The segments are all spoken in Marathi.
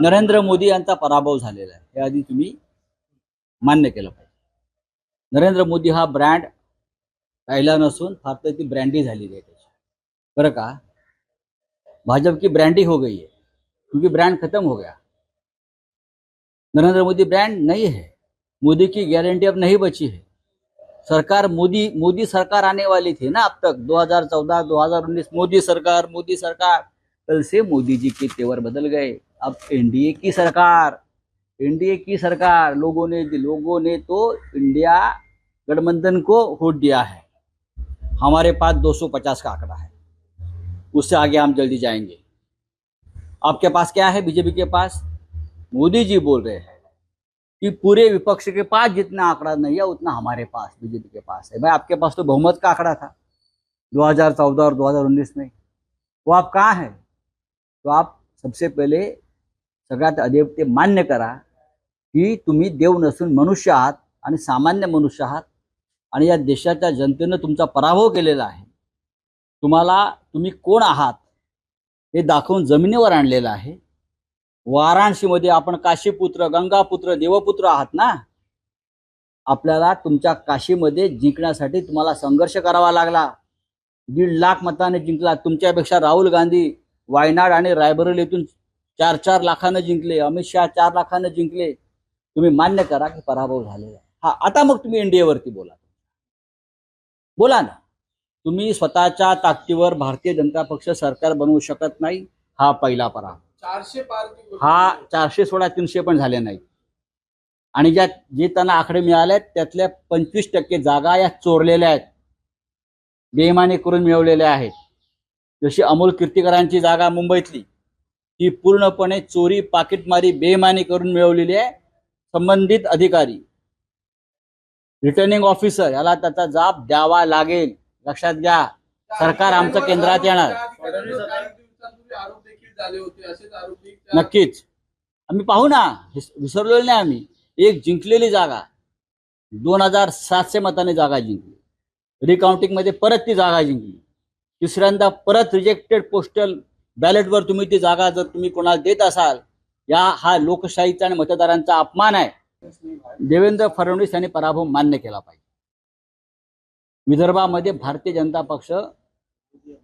नरेंद्र मोदी यांचा पराभव झालेला आहे. हे आधी तुम्ही मान्य केलं पाहिजे. नरेंद्र मोदी हा ब्रँड राहिला नसून फक्त ती ब्रँडी झालेली आहे त्याची. बरं का? भाजप की ब्रँडी हो गई है क्योंकि ब्रांड खत्म हो गया. नरेंद्र मोदी ब्रांड नहीं है मोदी की गारंटी अब नहीं बची है सरकार मोदी मोदी सरकार आने वाली थी ना अब तक. 2014 2019 मोदी सरकार मोदी सरकार. कल से मोदी जी के तेवर बदल गए. अब एनडीए की सरकार एनडीए की सरकार, लोगों ने लोगों ने तो इंडिया गठबंधन को वोट दिया है। हमारे पास 250 का आंकड़ा है। उससे आगे हम जल्दी जाएँगे। आपके पास क्या है? बीजेपी के पास? मोदी जी बोल रहे हैं कि पूरे विपक्ष के पास जितना आंकड़ा नहीं है, उतना हमारे पास, बीजेपी के पास है। भाई, आपके पास तो बहुमत का आंकड़ा था 2014 और 2019 में। वो आप कहाँ हैं? तो आप सबसे पहिले सगळ्यात आधी ते मान्य करा की तुम्ही देव नसून मनुष्य आहात आणि सामान्य मनुष्य आहात आणि या देशाच्या जनतेनं तुमचा पराभव केलेला आहे. तुम्हाला तुम्ही कोण आहात हे दाखवून जमिनीवर आणलेलं आहे. वाराणसीमध्ये आपण काशीपुत्र गंगापुत्र देवपुत्र आहात ना? आपल्याला तुमच्या काशीमध्ये जिंकण्यासाठी तुम्हाला संघर्ष करावा लागला. दीड लाख मताने जिंकला. तुमच्यापेक्षा राहुल गांधी वायनाड आणि रायबरेलीतून चार चार लाखानं जिंकले अमित शहा चार लाखानं जिंकले. तुम्ही मान्य करा की पराभव झालेला आहे. हा आता मग तुम्ही एनडीएवरती बोला. बोला ना. तुम्ही स्वतःच्या ताकदीवर भारतीय जनता पक्ष सरकार बनवू शकत नाही हा पहिला पराभव. चारशे पार हा. चारशे सोळा तीनशे पण झाले नाही आणि ज्या जे त्यांना आकडे मिळाले आहेत त्यातल्या पंचवीस टक्के जागा या चोरलेल्या आहेत. बेईमानी करून मिळवलेल्या आहेत. जशी अमोल कीर्तीकरांची जागा मुंबईतली ती पूर्णपणे चोरी पाकिटमारी बेमानी करून मिळवलेली आहे. संबंधित अधिकारी रिटर्निंग ऑफिसर याला त्याचा जाब द्यावा लागेल. लक्षात घ्या सरकार आमचं केंद्रात येणार. नक्कीच. आम्ही पाहू ना विसरलेलो नाही आम्ही. एक जिंकलेली जागा. दोन हजार सातशे मताने जागा जिंकली. रिकाउंटिंगमध्ये परत ती जागा जिंकली. तिसऱ्यांदा परत रिजेक्टेड पोस्टल बॅलेटवर तुम्ही ती जागा जर तुम्ही कोणाला देत असाल या हा लोकशाहीचा आणि मतदारांचा अपमान आहे. देवेंद्र फडणवीस यांनी पराभव मान्य केला पाहिजे. विदर्भामध्ये भारतीय जनता पक्ष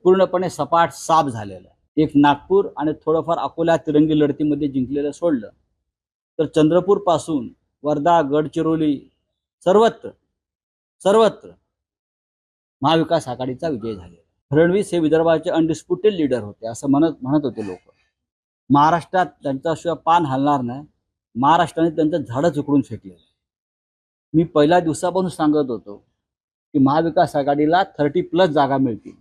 पूर्णपणे सपाट साफ झालेला आहे. एक नागपूर आणि थोडंफार अकोला तिरंगी लढतीमध्ये जिंकलेलं सोडलं. तर चंद्रपूरपासून वर्धा गडचिरोली सर्वत्र सर्वत्र महाविकास आघाडीचा विजय झालेला फडणवीस हे विदर्भाचे अनडिस्प्युटेड लीडर होते असं म्हणत म्हणत होते लोक. महाराष्ट्रात त्यांच्याशिवाय पान हलणार नाही. महाराष्ट्राने त्यांचं झाडं उकडून फेकलेलं मी पहिल्या दिवसापासून सांगत होतो की महाविकास आघाडीला थर्टी प्लस जागा मिळतील.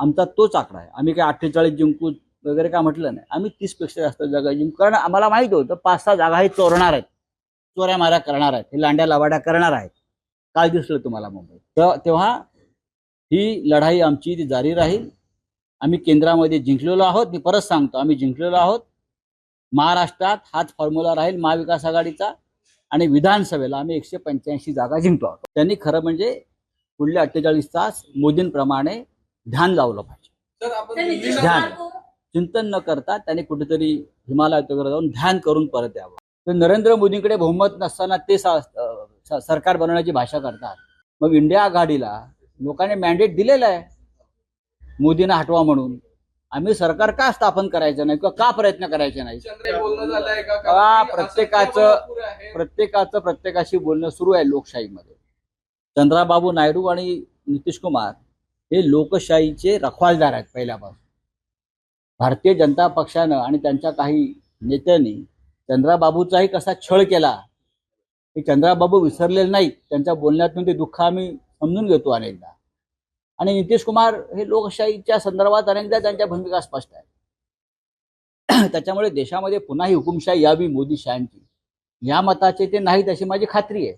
आमचा तोच आकडा आहे. आम्ही काय अठ्ठेचाळीस जिंकू वगैरे काय म्हटलं नाही. आम्ही तीसपेक्षा जास्त जागा जिंकू. कारण आम्हाला माहीत होतं पाच सहा जागा हे चोरणार आहेत. चोऱ्या माऱ्या करणार आहेत. हे लांड्या लवाड्या करणार आहेत. काय दिसलं तुम्हाला मुंबईत? तर तेव्हा ही लढाई आमची ती जारी राहील. आम्ही केंद्रामध्ये जिंकलेलो आहोत. मी परत सांगतो आम्ही जिंकलेलो आहोत. महाराष्ट्रात हाच फॉर्म्युला राहील महाविकास आघाडीचा आणि विधानसभेला आम्ही एकशे पंच्याऐंशी जागा जिंकतो आहोत. त्यांनी खरं म्हणजे पुढले अठ्ठेचाळीस तास मोदींप्रमाणे ध्यान लावलं पाहिजे. ध्यान. चिंतन न करता त्यांनी कुठेतरी हिमालयात वगैरे जाऊन ध्यान करून परत यावं. तर नरेंद्र मोदींकडे बहुमत नसताना ते सरकार बनवण्याची भाषा करतात. मग इंडिया आघाडीला लोकांनी मॅन्डेट दिलेलं आहे. मोदींना हटवा म्हणून. आम्ही सरकार का स्थापन करायचं नाही किंवा का प्रयत्न करायचे नाही? का? प्रत्येकाचं-. प्रत्येकाचं प्रत्येकाशी बोलणं सुरू आहे लोकशाहीमध्ये. चंद्राबाबू नायडू आणि नितीश कुमार हे लोकशाहीचे रखवालदार आहेत पहिल्यापासून. भारतीय जनता पक्षानं आणि त्यांच्या काही नेत्यांनी चंद्राबाबूचाही कसा छळ केला हे चंद्राबाबू विसरलेले नाहीत. त्यांच्या बोलण्यातून ते दुःख आम्ही समजून घेतो अनेकदा. आणि नितीश कुमार हे लोकशाहीच्या संदर्भात अनेकदा त्यांच्या भूमिका स्पष्ट आहेत. त्याच्यामुळे देशामध्ये पुन्हा ही हुकुमशाही यावी मोदीशाहींची या मताचे ते नाहीत अशी माझी खात्री आहे.